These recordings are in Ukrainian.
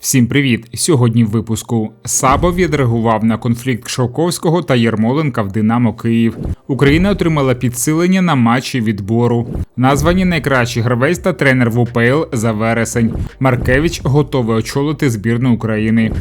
Всім привіт! Сьогодні в випуску Сабо відреагував на конфлікт Шовковського та Єрмоленка в Динамо Київ. Україна отримала підсилення на матчі відбору. Названі найкращий гравець та тренер в УПЛ за вересень. Маркевич готовий очолити збірну України.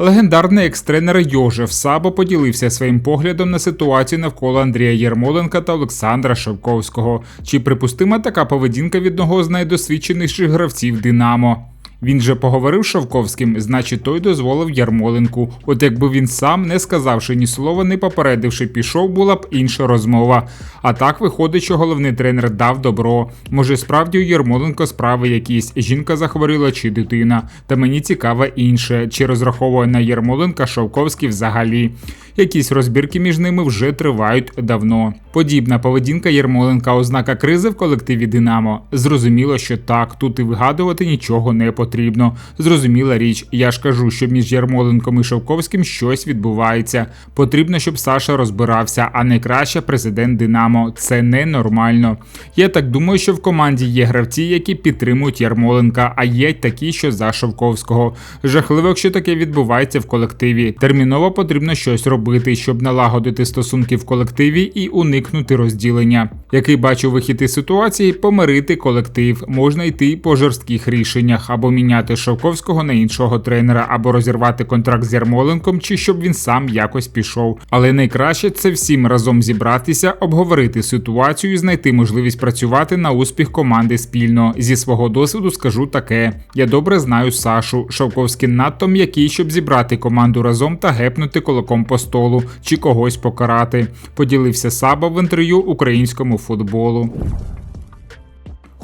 Легендарний екс-тренер Йожев Сабо поділився своїм поглядом на ситуацію навколо Андрія Єрмоленка та Олександра Шевковського. Чи припустима така поведінка від одного з найдосвідченіших гравців Динамо? Він же поговорив з Шовковським, значить той дозволив Ярмоленку. От якби він сам, не сказавши ні слова, не попередивши, пішов, була б інша розмова. А так виходить, що головний тренер дав добро. Може, справді у Ярмоленко справи якісь, жінка захворіла чи дитина. Та мені цікаве інше, чи розраховує на Ярмоленка Шовковський взагалі. Якісь розбірки між ними вже тривають давно. Подібна поведінка Єрмоленка ознака кризи в колективі Динамо. Зрозуміло, що так, тут і вигадувати нічого не потрібно. Зрозуміла річ, я ж кажу, що між Ярмоленком і Шовковським щось відбувається. Потрібно, щоб Саша розбирався, а не краще президент Динамо. Це ненормально. Я так думаю, що в команді є гравці, які підтримують Ярмоленка, а є такі, що за Шовковського. Жахливо, якщо таке відбувається в колективі. Терміново потрібно щось робити, щоб налагодити стосунки в колективі і уникнути розділення. Який бачу вихід із ситуації, помирити колектив. Можна йти по жорстких рішеннях або міняти Шовковського на іншого тренера, або розірвати контракт з Ярмоленком, чи щоб він сам якось пішов. Але найкраще це всім разом зібратися, обговорити ситуацію, і знайти можливість працювати на успіх команди спільно. Зі свого досвіду скажу таке: я добре знаю Сашу. Шовковський надто м'який, щоб зібрати команду разом та гепнути кулаком по столу чи когось покарати. Поділився Саба в інтерв'ю українському футболу.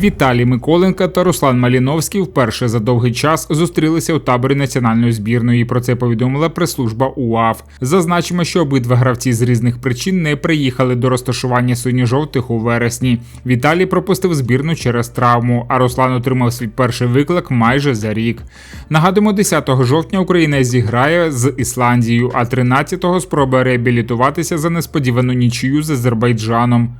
Віталій Миколенко та Руслан Маліновський вперше за довгий час зустрілися у таборі національної збірної. Про це повідомила прес-служба УАФ. Зазначимо, що обидва гравці з різних причин не приїхали до розташування синьо-жовтих у вересні. Віталій пропустив збірну через травму, а Руслан отримав свій перший виклик майже за рік. Нагадуємо, 10 жовтня Україна зіграє з Ісландією, а 13-го спробує реабілітуватися за несподівану нічию з Азербайджаном.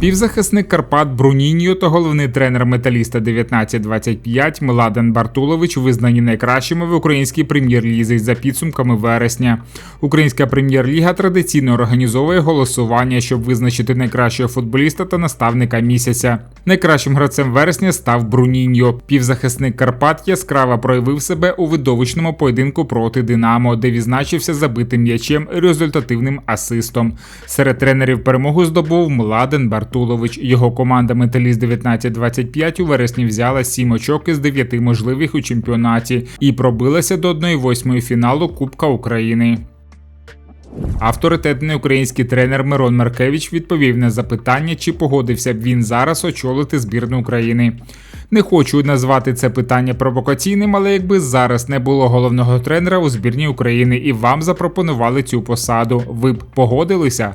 Півзахисник Карпат Бруніньо та головний тренер металіста 1925 Младен Бартулович визнані найкращими в українській прем'єр-лізі за підсумками вересня. Українська прем'єр-ліга традиційно організовує голосування, щоб визначити найкращого футболіста та наставника місяця. Найкращим гравцем вересня став Бруніньо. Півзахисник Карпат яскраво проявив себе у видовищному поєдинку проти Динамо, де відзначився забитим м'ячем і результативним асистом. Серед тренерів перемогу здобув Младен Бартулович. Його команда Металіст 1925 у вересні взяла 7 очок із 9 можливих у чемпіонаті і пробилася до 1-8 фіналу Кубка України. Авторитетний український тренер Мирон Маркевич відповів на запитання, чи погодився б він зараз очолити збірну України. Не хочу назвати це питання провокаційним, але якби зараз не було головного тренера у збірні України і вам запропонували цю посаду, ви б погодилися?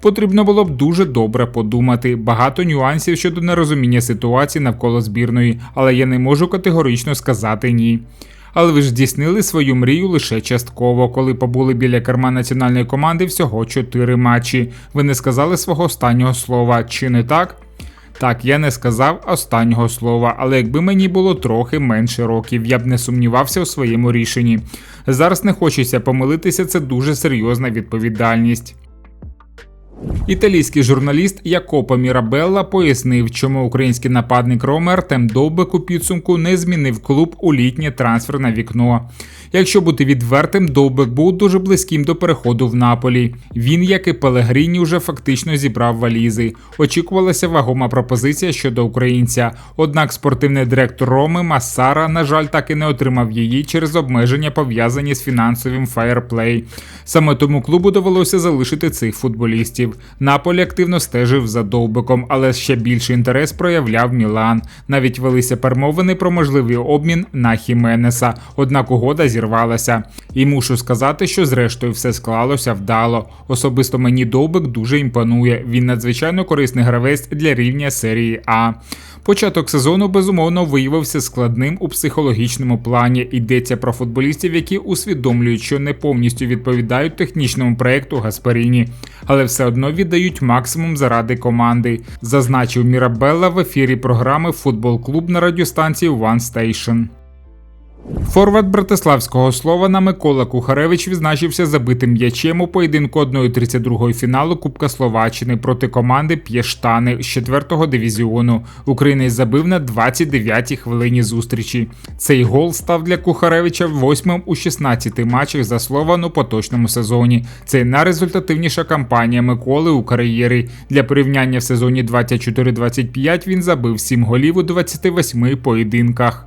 Потрібно було б дуже добре подумати. Багато нюансів щодо нерозуміння ситуації навколо збірної, але я не можу категорично сказати ні. Але ви ж здійснили свою мрію лише частково, коли побули біля керма національної команди всього 4 матчі. Ви не сказали свого останнього слова, чи не так? Так, я не сказав останнього слова, але якби мені було трохи менше років, я б не сумнівався у своєму рішенні. Зараз не хочеться помилитися, це дуже серйозна відповідальність. Італійський журналіст Якопо Мірабелла пояснив, чому український нападник Роме Артем Довбек у підсумку не змінив клуб у літнє трансферне вікно. Якщо бути відвертим, Довбек був дуже близьким до переходу в Наполі. Він, як і Пелегріні, вже фактично зібрав валізи. Очікувалася вагома пропозиція щодо українця. Однак спортивний директор Роми Массара, на жаль, так і не отримав її через обмеження, пов'язані з фінансовим фаєрплей. Саме тому клубу довелося залишити цих футболістів. Наполі активно стежив за довбиком, але ще більший інтерес проявляв Мілан. Навіть велися перемовини про можливий обмін на Хіменеса. Однак угода зірвалася. І мушу сказати, що зрештою все склалося вдало. Особисто мені довбик дуже імпонує. Він надзвичайно корисний гравець для рівня серії А. Початок сезону безумовно виявився складним у психологічному плані. Йдеться про футболістів, які усвідомлюють, що не повністю відповідають технічному проекту Гасперіні, але все одно віддають максимум заради команди, зазначив Мірабелла в ефірі програми Футбол Клуб на радіостанції One Station. Форвард братиславського Слована Микола Кухаревич відзначився забитим м'ячем у поєдинку 1-32 фіналу Кубка Словаччини проти команди П'єштани з 4-го дивізіону. Українець забив на 29-й хвилині зустрічі. Цей гол став для Кухаревича восьмим у 16 матчах за Слован у поточному сезоні. Це найрезультативніша кампанія Миколи у кар'єрі. Для порівняння в сезоні 24-25 він забив 7 голів у 28 поєдинках.